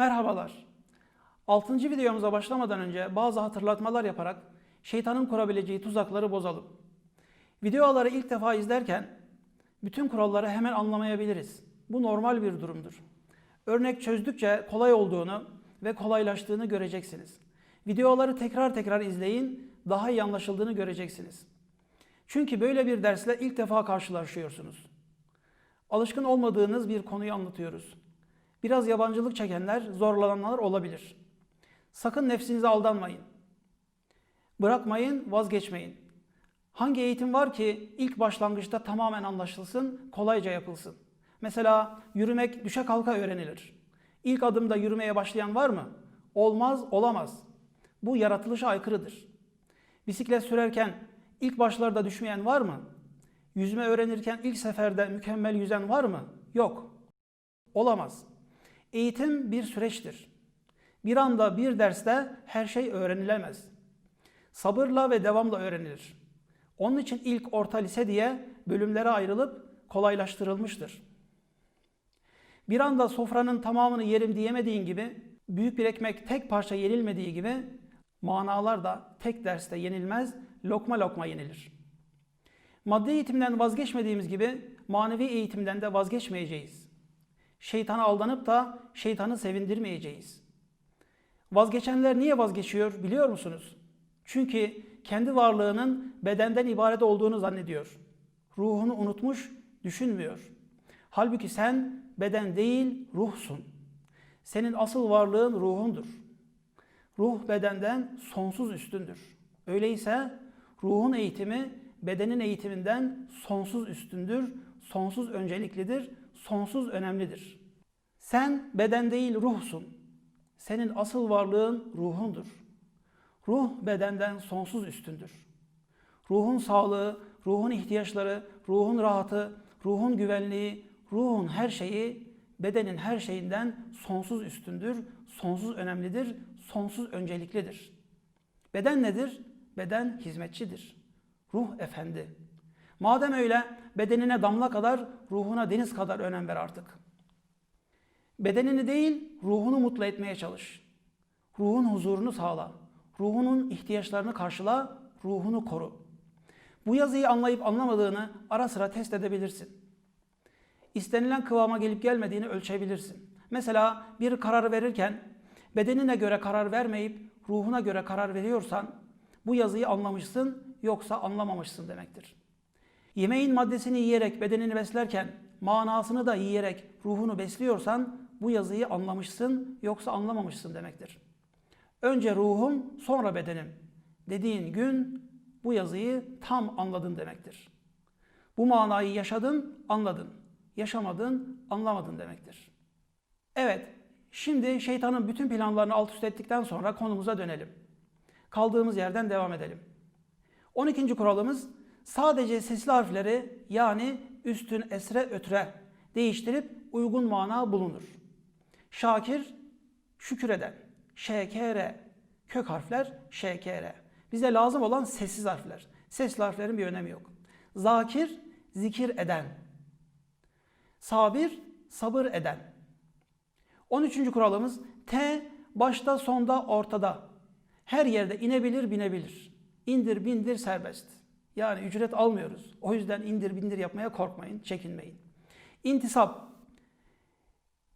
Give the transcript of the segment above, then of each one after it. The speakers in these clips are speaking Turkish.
Merhabalar. 6. videomuza başlamadan önce bazı hatırlatmalar yaparak şeytanın kurabileceği tuzakları bozalım. Videoları ilk defa izlerken bütün kuralları hemen anlamayabiliriz. Bu normal bir durumdur. Örnek çözdükçe kolay olduğunu ve kolaylaştığını göreceksiniz. Videoları tekrar tekrar izleyin, daha iyi anlaşıldığını göreceksiniz. Çünkü böyle bir dersle ilk defa karşılaşıyorsunuz. Alışkın olmadığınız bir konuyu anlatıyoruz. Biraz yabancılık çekenler, zorlananlar olabilir. Sakın nefsinize aldanmayın. Bırakmayın, vazgeçmeyin. Hangi eğitim var ki ilk başlangıçta tamamen anlaşılsın, kolayca yapılsın? Mesela yürümek düşe kalka öğrenilir. İlk adımda yürümeye başlayan var mı? Olmaz, olamaz. Bu yaratılışa aykırıdır. Bisiklet sürerken ilk başlarda düşmeyen var mı? Yüzme öğrenirken ilk seferde mükemmel yüzen var mı? Yok. Olamaz. Eğitim bir süreçtir. Bir anda bir derste her şey öğrenilemez. Sabırla ve devamla öğrenilir. Onun için ilk orta lise diye bölümlere ayrılıp kolaylaştırılmıştır. Bir anda sofranın tamamını yerim diyemediğin gibi, büyük bir ekmek tek parça yenilmediği gibi, manalar da tek derste yenilmez, lokma lokma yenilir. Maddi eğitimden vazgeçmediğimiz gibi manevi eğitimden de vazgeçmeyeceğiz. Şeytana aldanıp da şeytanı sevindirmeyeceğiz. Vazgeçenler niye vazgeçiyor biliyor musunuz? Çünkü kendi varlığının bedenden ibaret olduğunu zannediyor. Ruhunu unutmuş, düşünmüyor. Halbuki sen beden değil, ruhsun. Senin asıl varlığın ruhundur. Ruh bedenden sonsuz üstündür. Öyleyse ruhun eğitimi bedenin eğitiminden sonsuz üstündür, sonsuz önceliklidir, sonsuz önemlidir. Sen beden değil ruhsun. Senin asıl varlığın ruhundur. Ruh bedenden sonsuz üstündür. Ruhun sağlığı, ruhun ihtiyaçları, ruhun rahatı, ruhun güvenliği, ruhun her şeyi bedenin her şeyinden sonsuz üstündür, sonsuz önemlidir, sonsuz önceliklidir. Beden nedir? Beden hizmetçidir. Ruh efendi. Madem öyle bedenine damla kadar, ruhuna deniz kadar önem ver artık. Bedenini değil, ruhunu mutlu etmeye çalış. Ruhun huzurunu sağla. Ruhunun ihtiyaçlarını karşıla, ruhunu koru. Bu yazıyı anlayıp anlamadığını ara sıra test edebilirsin. İstenilen kıvama gelip gelmediğini ölçebilirsin. Mesela bir karar verirken bedenine göre karar vermeyip ruhuna göre karar veriyorsan bu yazıyı anlamışsın yoksa anlamamışsın demektir. Yemeğin maddesini yiyerek bedenini beslerken manasını da yiyerek ruhunu besliyorsan bu yazıyı anlamışsın yoksa anlamamışsın demektir. Önce ruhum sonra bedenim dediğin gün bu yazıyı tam anladın demektir. Bu manayı yaşadın, anladın. Yaşamadın, anlamadın demektir. Evet, şimdi şeytanın bütün planlarını alt üst ettikten sonra konumuza dönelim. Kaldığımız yerden devam edelim. 12. kuralımız sadece sesli harfleri yani üstün esre ötre değiştirip uygun mana bulunur. Şakir şükür eden, şekere kök harfler şekere. Bize lazım olan sessiz harfler. Sesli harflerin bir önemi yok. Zakir zikir eden. Sabir sabır eden. 13. kuralımız T başta sonda ortada. Her yerde inebilir binebilir. İndir bindir serbest. Yani ücret almıyoruz. O yüzden indir bindir yapmaya korkmayın, çekinmeyin. İntisap.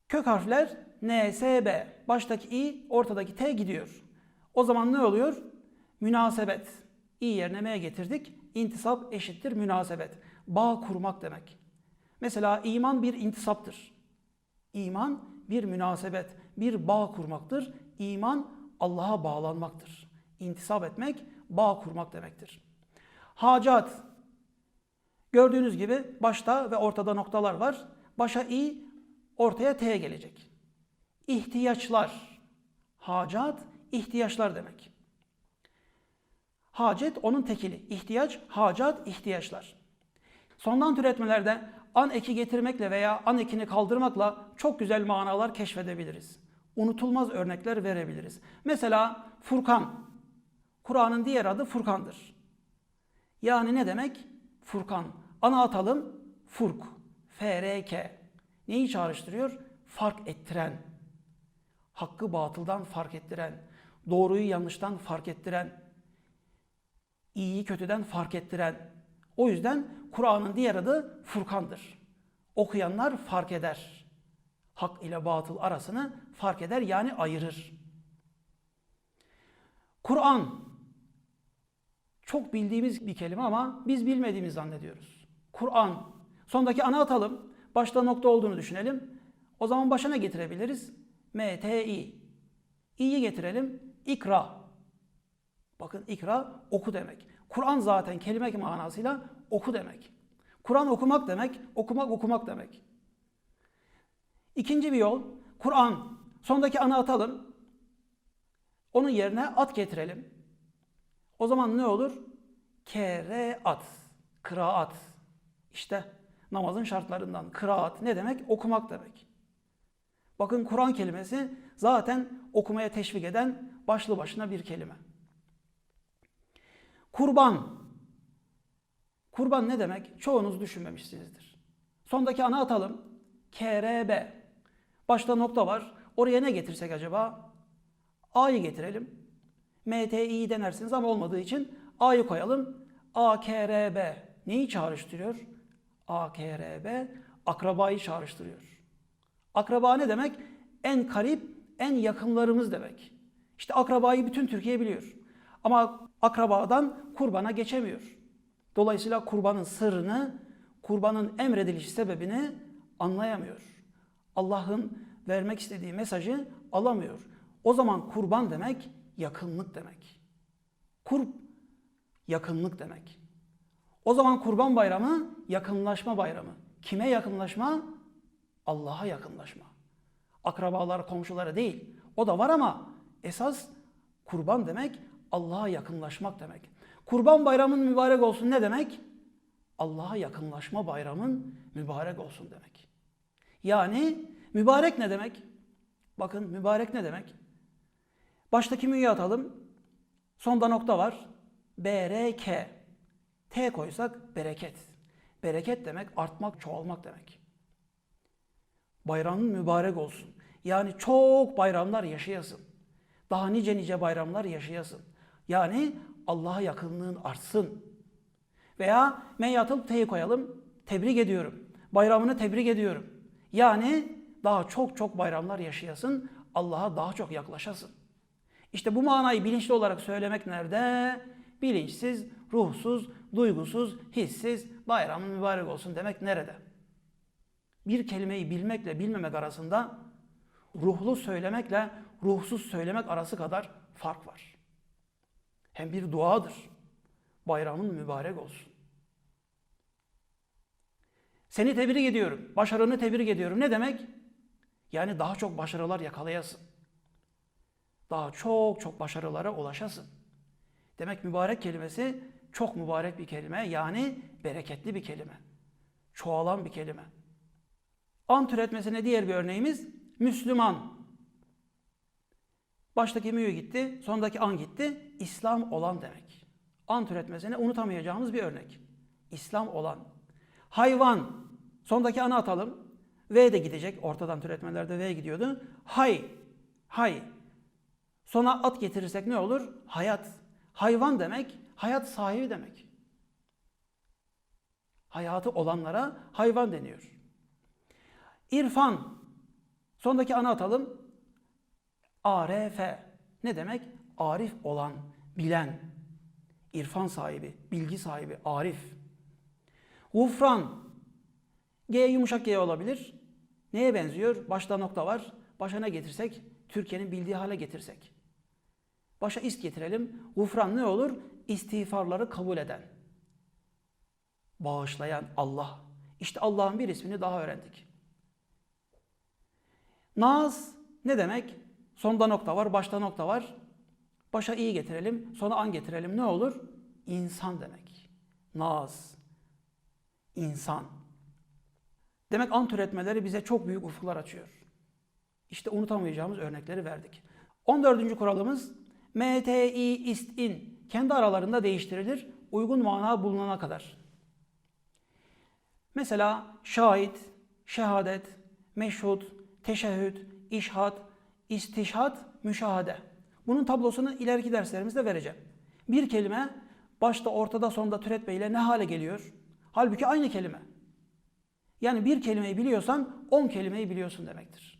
Kök harfler N, S, B. Baştaki I, ortadaki T gidiyor. O zaman ne oluyor? Münasebet. İ yerine M getirdik. İntisap eşittir münasebet. Bağ kurmak demek. Mesela iman bir intisaptır. İman bir münasebet, bir bağ kurmaktır. İman Allah'a bağlanmaktır. İntisap etmek, bağ kurmak demektir. Hacat. Gördüğünüz gibi başta ve ortada noktalar var. Başa i, ortaya t gelecek. İhtiyaçlar. Hacat, ihtiyaçlar demek. Hacet onun tekili. İhtiyaç, hacat, ihtiyaçlar. Sondan türetmelerde an eki getirmekle veya an ekini kaldırmakla çok güzel manalar keşfedebiliriz. Unutulmaz örnekler verebiliriz. Mesela Furkan. Kur'an'ın diğer adı Furkan'dır. Yani ne demek? Furkan. Ana atalım Furk. F-R-K. Neyi çağrıştırıyor? Fark ettiren. hakkı batıldan fark ettiren, doğruyu yanlıştan fark ettiren, iyiyi kötüden fark ettiren. O yüzden Kur'an'ın diğer adı Furkan'dır. Okuyanlar fark eder. Hak ile batıl arasını fark eder yani ayırır. Kur'an çok bildiğimiz bir kelime ama biz bilmediğimiz zannediyoruz. Kur'an. Sondaki ana atalım. Başta nokta olduğunu düşünelim. O zaman başına getirebiliriz. M-T-I. İ'yi getirelim. İkra. Bakın ikra oku demek. Kur'an zaten kelime manasıyla oku demek. Kur'an okumak demek, okumak okumak demek. İkinci bir yol, Kur'an. Sondaki ana atalım. Onun yerine at getirelim. O zaman ne olur? Kereat, kıraat. İşte namazın şartlarından kıraat ne demek? Okumak demek. Bakın Kur'an kelimesi zaten okumaya teşvik eden başlı başına bir kelime. Kurban. Kurban ne demek? Çoğunuz düşünmemişsinizdir. Sondaki ana atalım. KRB. Başta nokta var. Oraya ne getirsek acaba? A'yı getirelim. MTİ'yi denersiniz ama olmadığı için A'yı koyalım. AKRB. Neyi çağrıştırıyor? AKRB akrabayı çağrıştırıyor. Akraba ne demek? En karip, en yakınlarımız demek. İşte akrabayı bütün Türkiye biliyor. Ama akrabadan kurbana geçemiyor. Dolayısıyla kurbanın sırrını, kurbanın emrediliş sebebini anlayamıyor. Allah'ın vermek istediği mesajı alamıyor. O zaman kurban demek yakınlık demek. Kurb yakınlık demek. O zaman kurban bayramı yakınlaşma bayramı. Kime yakınlaşma? Allah'a yakınlaşma. Akrabalar, komşulara değil. O da var ama esas kurban demek Allah'a yakınlaşmak demek. Kurban bayramın mübarek olsun ne demek? Allah'a yakınlaşma bayramın mübarek olsun demek. Yani mübarek ne demek? Bakın mübarek ne demek? Baştaki mü'yü atalım. Sonda nokta var. BRK. T koysak bereket. Bereket demek artmak, çoğalmak demek. Bayramın mübarek olsun. Yani çok bayramlar yaşayasın. Daha nice nice bayramlar yaşayasın. Yani Allah'a yakınlığın artsın. Veya M'ye atıp T'yi koyalım. Tebrik ediyorum. Bayramını tebrik ediyorum. Yani daha çok çok bayramlar yaşayasın. Allah'a daha çok yaklaşasın. İşte bu manayı bilinçli olarak söylemek nerede? Bilinçsiz, ruhsuz, duygusuz, hissiz, bayramın mübarek olsun demek nerede? Bir kelimeyi bilmekle bilmemek arasında ruhlu söylemekle ruhsuz söylemek arası kadar fark var. Hem bir duadır. Bayramın mübarek olsun. Seni tebrik ediyorum. Başarını tebrik ediyorum. Ne demek? Yani daha çok başarılar yakalayasın. Daha çok çok başarılara ulaşasın. Demek mübarek kelimesi çok mübarek bir kelime. Yani bereketli bir kelime. Çoğalan bir kelime. An türetmesine diğer bir örneğimiz Müslüman. Baştaki müyü gitti, sondaki an gitti. İslam olan demek. An türetmesine unutamayacağımız bir örnek. İslam olan. Hayvan. Sondaki anı atalım. V de gidecek. Ortadan türetmelerde V gidiyordu. Hay. Hay. Sona at getirirsek ne olur? Hayat. Hayvan demek, hayat sahibi demek. Hayatı olanlara hayvan deniyor. İrfan. Sondaki ana atalım. ARF. Ne demek? Arif olan, bilen. İrfan sahibi, bilgi sahibi, arif. Gufran. G yumuşak G olabilir. Neye benziyor? Başta nokta var. Başa ne getirsek? Türkiye'nin bildiği hale getirsek. Başa ist getirelim. Gufran ne olur? İstiğfarları kabul eden. Bağışlayan Allah. İşte Allah'ın bir ismini daha öğrendik. Naz ne demek? Sonda nokta var, başta nokta var. Başa iyi getirelim, sona an getirelim. Ne olur? İnsan demek. Naz. İnsan. Demek an türetmeleri bize çok büyük ufuklar açıyor. İşte unutamayacağımız örnekleri verdik. 14. kuralımız MTI ist in kendi aralarında değiştirilir uygun mana bulunana kadar. Mesela şahit, şehadet, meşhud, teşehhüd, işhat, istişhat, müşahede. Bunun tablosunu ileriki derslerimizde vereceğim. Bir kelime başta, ortada, sonda türetmeyle ne hale geliyor? Halbuki aynı kelime. Yani bir kelimeyi biliyorsan on kelimeyi biliyorsun demektir.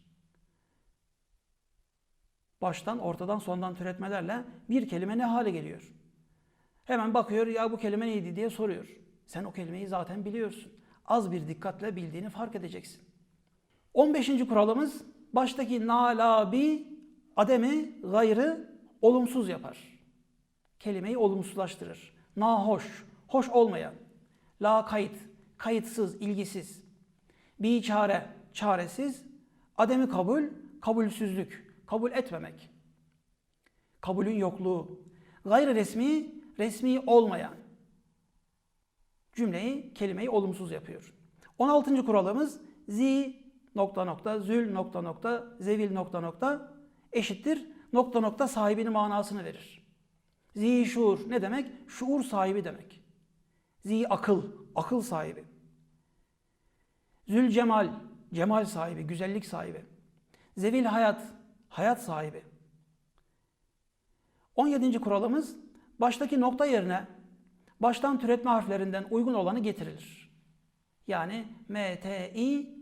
Baştan, ortadan, sondan türetmelerle bir kelime ne hale geliyor? Hemen bakıyor ya bu kelime neydi diye soruyor. Sen o kelimeyi zaten biliyorsun. Az bir dikkatle bildiğini fark edeceksin. 15. kuralımız baştaki na, la, bi, ademi, gayrı olumsuz yapar. Kelimeyi olumsuzlaştırır. Nahoş, hoş olmayan. La kayıt, kayıtsız, ilgisiz. Bi çare, çaresiz. Ademi kabul, kabulsüzlük, kabul etmemek. Kabulün yokluğu. Gayri resmi, resmi olmayan. Cümleyi, kelimeyi olumsuz yapıyor. 16. kuralımız zi nokta nokta, zül nokta nokta, zevil nokta nokta eşittir nokta nokta sahibinin manasını verir. Zi şuur ne demek? Şuur sahibi demek. Zi akıl, akıl sahibi. Zül cemal, cemal sahibi, güzellik sahibi. Zevil hayat, hayat sahibi. 17. kuralımız baştaki nokta yerine baştan türetme harflerinden uygun olanı getirilir. Yani M, T, I,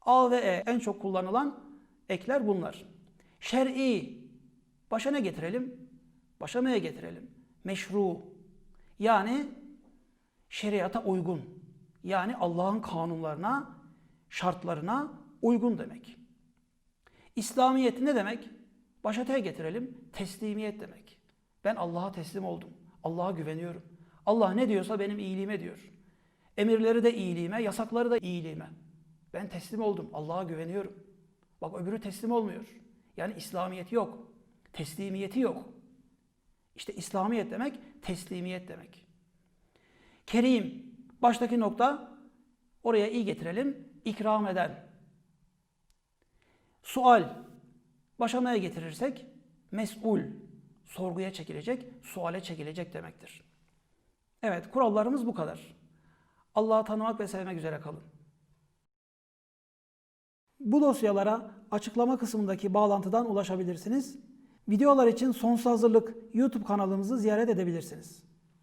A ve E en çok kullanılan ekler bunlar. Şer'i başa ne getirelim? Başa M'ye getirelim. Meşru yani şeriata uygun. Yani Allah'ın kanunlarına, şartlarına uygun demek. İslamiyet ne demek? Başa T getirelim. Teslimiyet demek. Ben Allah'a teslim oldum. Allah'a güveniyorum. Allah ne diyorsa benim iyiliğime diyor. Emirleri de iyiliğime, yasakları da iyiliğime. Ben teslim oldum. Allah'a güveniyorum. Bak öbürü teslim olmuyor. Yani İslamiyet yok. Teslimiyeti yok. İşte İslamiyet demek teslimiyet demek. Kerim baştaki nokta oraya iyi getirelim. İkram eden. Sual başa neye getirirsek mesul sorguya çekilecek, suale çekilecek demektir. Evet, kurallarımız bu kadar. Allah'ı tanımak ve sevmek üzere kalın. Bu dosyalara açıklama kısmındaki bağlantıdan ulaşabilirsiniz. Videolar için sonsuz hazırlık YouTube kanalımızı ziyaret edebilirsiniz.